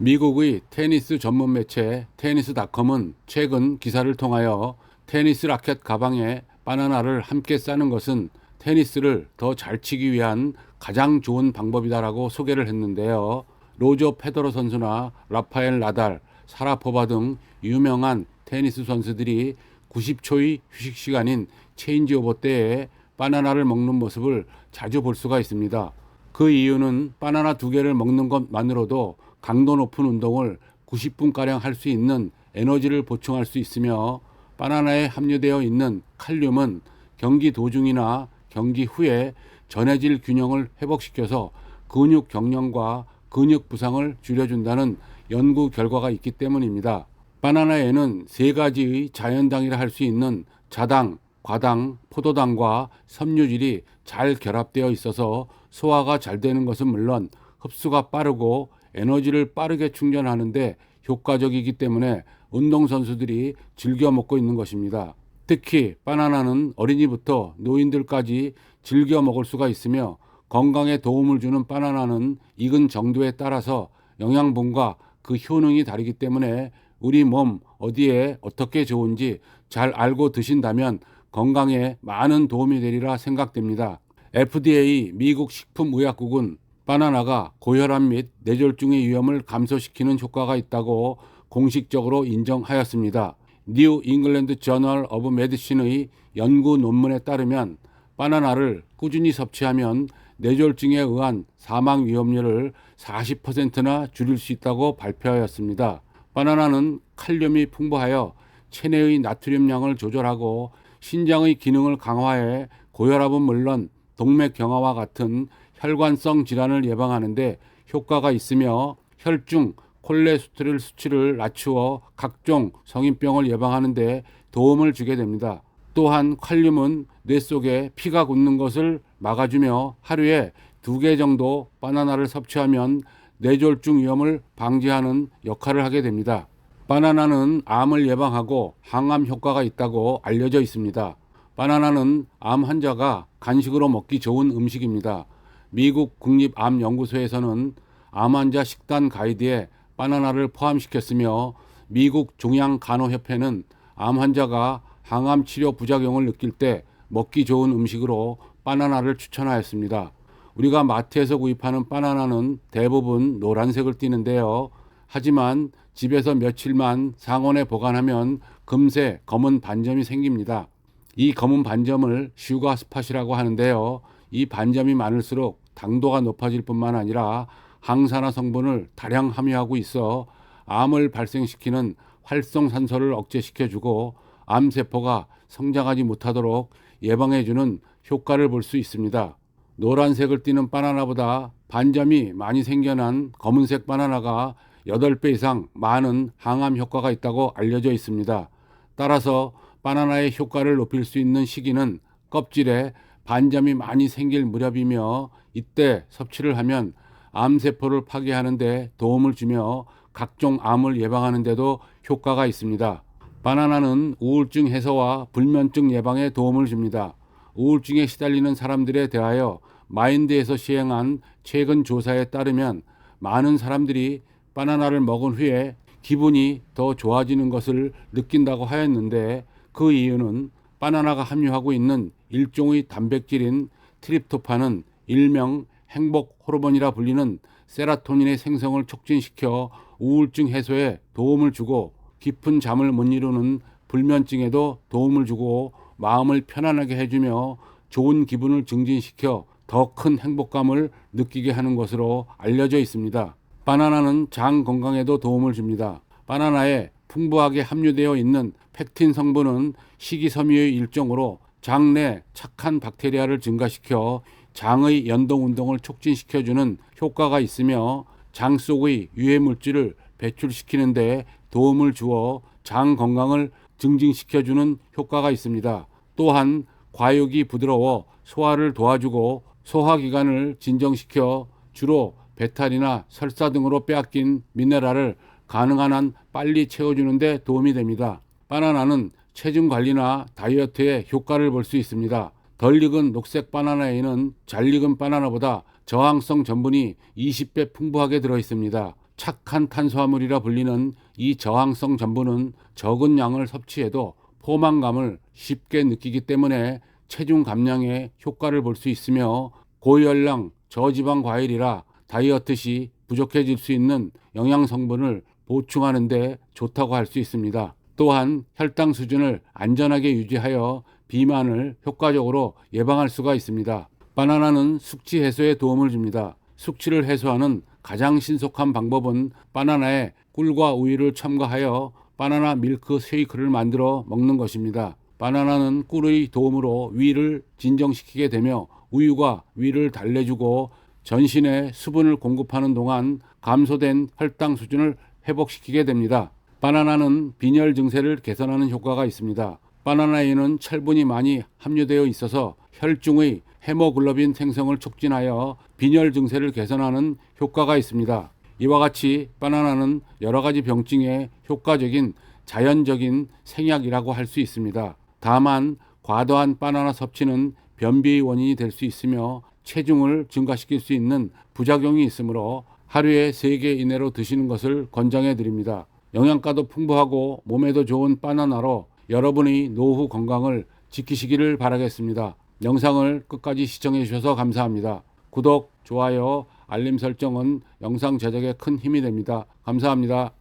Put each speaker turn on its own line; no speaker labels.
미국의 테니스 전문 매체 테니스닷컴은 최근 기사를 통하여 테니스 라켓 가방에 바나나를 함께 싸는 것은 테니스를 더 잘 치기 위한 가장 좋은 방법이다라고 소개를 했는데요. 로저 페더러 선수나 라파엘 나달, 사라포바 등 유명한 테니스 선수들이 90초의 휴식 시간인 체인지 오버 때에 바나나를 먹는 모습을 자주 볼 수가 있습니다. 그 이유는 바나나 두 개를 먹는 것만으로도 강도 높은 운동을 90분가량 할 수 있는 에너지를 보충할 수 있으며 바나나에 함유되어 있는 칼륨은 경기 도중이나 경기 후에 전해질 균형을 회복시켜서 근육 경련과 근육 부상을 줄여준다는 연구 결과가 있기 때문입니다. 바나나에는 세 가지의 자연당이라 할 수 있는 자당, 과당, 포도당과 섬유질이 잘 결합되어 있어서 소화가 잘 되는 것은 물론 흡수가 빠르고 에너지를 빠르게 충전하는데 효과적이기 때문에 운동선수들이 즐겨 먹고 있는 것입니다. 특히 바나나는 어린이부터 노인들까지 즐겨 먹을 수가 있으며 건강에 도움을 주는 바나나는 익은 정도에 따라서 영양분과 그 효능이 다르기 때문에 우리 몸 어디에 어떻게 좋은지 잘 알고 드신다면 건강에 많은 도움이 되리라 생각됩니다. FDA 미국 식품의약국은 바나나가 고혈압 및 뇌졸중의 위험을 감소시키는 효과가 있다고 공식적으로 인정하였습니다. 뉴 잉글랜드 저널 오브 메디신의 연구 논문에 따르면 바나나를 꾸준히 섭취하면 뇌졸중에 의한 사망 위험률을 40%나 줄일 수 있다고 발표하였습니다. 바나나는 칼륨이 풍부하여 체내의 나트륨량을 조절하고 신장의 기능을 강화해 고혈압은 물론 동맥 경화와 같은 혈관성 질환을 예방하는데 효과가 있으며 혈중 콜레스테롤 수치를 낮추어 각종 성인병을 예방하는데 도움을 주게 됩니다. 또한 칼륨은 뇌 속에 피가 굳는 것을 막아주며 하루에 두 개 정도 바나나를 섭취하면 뇌졸중 위험을 방지하는 역할을 하게 됩니다. 바나나는 암을 예방하고 항암 효과가 있다고 알려져 있습니다. 바나나는 암 환자가 간식으로 먹기 좋은 음식입니다. 미국 국립암연구소에서는 암 환자 식단 가이드에 바나나를 포함시켰으며 미국 종양간호협회는 암 환자가 항암 치료 부작용을 느낄 때 먹기 좋은 음식으로 바나나를 추천하였습니다. 우리가 마트에서 구입하는 바나나는 대부분 노란색을 띠는데요. 하지만 집에서 며칠만 상온에 보관하면 금세 검은 반점이 생깁니다. 이 검은 반점을 슈가 스팟이라고 하는데요. 이 반점이 많을수록 당도가 높아질 뿐만 아니라 항산화 성분을 다량 함유하고 있어 암을 발생시키는 활성산소를 억제시켜주고 암세포가 성장하지 못하도록 예방해주는 효과를 볼 수 있습니다. 노란색을 띠는 바나나보다 반점이 많이 생겨난 검은색 바나나가 8배 이상 많은 항암 효과가 있다고 알려져 있습니다. 따라서 바나나의 효과를 높일 수 있는 시기는 껍질에 반점이 많이 생길 무렵이며 이때 섭취를 하면 암세포를 파괴하는데 도움을 주며 각종 암을 예방하는데도 효과가 있습니다. 바나나는 우울증 해소와 불면증 예방에 도움을 줍니다. 우울증에 시달리는 사람들에 대하여 마인드에서 시행한 최근 조사에 따르면 많은 사람들이 바나나를 먹은 후에 기분이 더 좋아지는 것을 느낀다고 하였는데 그 이유는 바나나가 함유하고 있는 일종의 단백질인 트립토판은 일명 행복 호르몬이라 불리는 세라토닌의 생성을 촉진시켜 우울증 해소에 도움을 주고 깊은 잠을 못 이루는 불면증에도 도움을 주고 마음을 편안하게 해주며 좋은 기분을 증진시켜 더 큰 행복감을 느끼게 하는 것으로 알려져 있습니다. 바나나는 장 건강에도 도움을 줍니다. 바나나에 풍부하게 함유되어 있는 팩틴 성분은 식이섬유의 일종으로 장내 착한 박테리아를 증가시켜 장의 연동 운동을 촉진시켜주는 효과가 있으며 장 속의 유해 물질을 배출시키는 데 도움을 주어 장 건강을 증진시켜주는 효과가 있습니다. 또한 과육이 부드러워 소화를 도와주고 소화기관을 진정시켜 주로 배탈이나 설사 등으로 빼앗긴 미네랄을 가능한 한 빨리 채워주는데 도움이 됩니다. 바나나는 체중 관리나 다이어트에 효과를 볼 수 있습니다. 덜 익은 녹색 바나나에는 잘 익은 바나나보다 저항성 전분이 20배 풍부하게 들어 있습니다. 착한 탄수화물이라 불리는 이 저항성 전분은 적은 양을 섭취해도 포만감을 쉽게 느끼기 때문에 체중 감량에 효과를 볼 수 있으며 고열량 저지방 과일이라 다이어트 시 부족해질 수 있는 영양 성분을 보충하는 데 좋다고 할 수 있습니다. 또한 혈당 수준을 안전하게 유지하여 비만을 효과적으로 예방할 수가 있습니다. 바나나는 숙취 해소에 도움을 줍니다. 숙취를 해소하는 가장 신속한 방법은 바나나에 꿀과 우유를 첨가하여 바나나 밀크 쉐이크를 만들어 먹는 것입니다. 바나나는 꿀의 도움으로 위를 진정시키게 되며 우유가 위를 달래주고 전신에 수분을 공급하는 동안 감소된 혈당 수준을 회복시키게 됩니다. 바나나는 빈혈 증세를 개선하는 효과가 있습니다. 바나나에는 철분이 많이 함유되어 있어서 혈중의 헤모글로빈 생성을 촉진하여 빈혈 증세를 개선하는 효과가 있습니다. 이와 같이 바나나는 여러 가지 병증에 효과적인 자연적인 생약이라고 할 수 있습니다. 다만 과도한 바나나 섭취는 변비의 원인이 될 수 있으며 체중을 증가시킬 수 있는 부작용이 있으므로 하루에 3개 이내로 드시는 것을 권장해 드립니다. 영양가도 풍부하고 몸에도 좋은 바나나로 여러분의 노후 건강을 지키시기를 바라겠습니다. 영상을 끝까지 시청해 주셔서 감사합니다. 구독, 좋아요, 알림 설정은 영상 제작에 큰 힘이 됩니다. 감사합니다.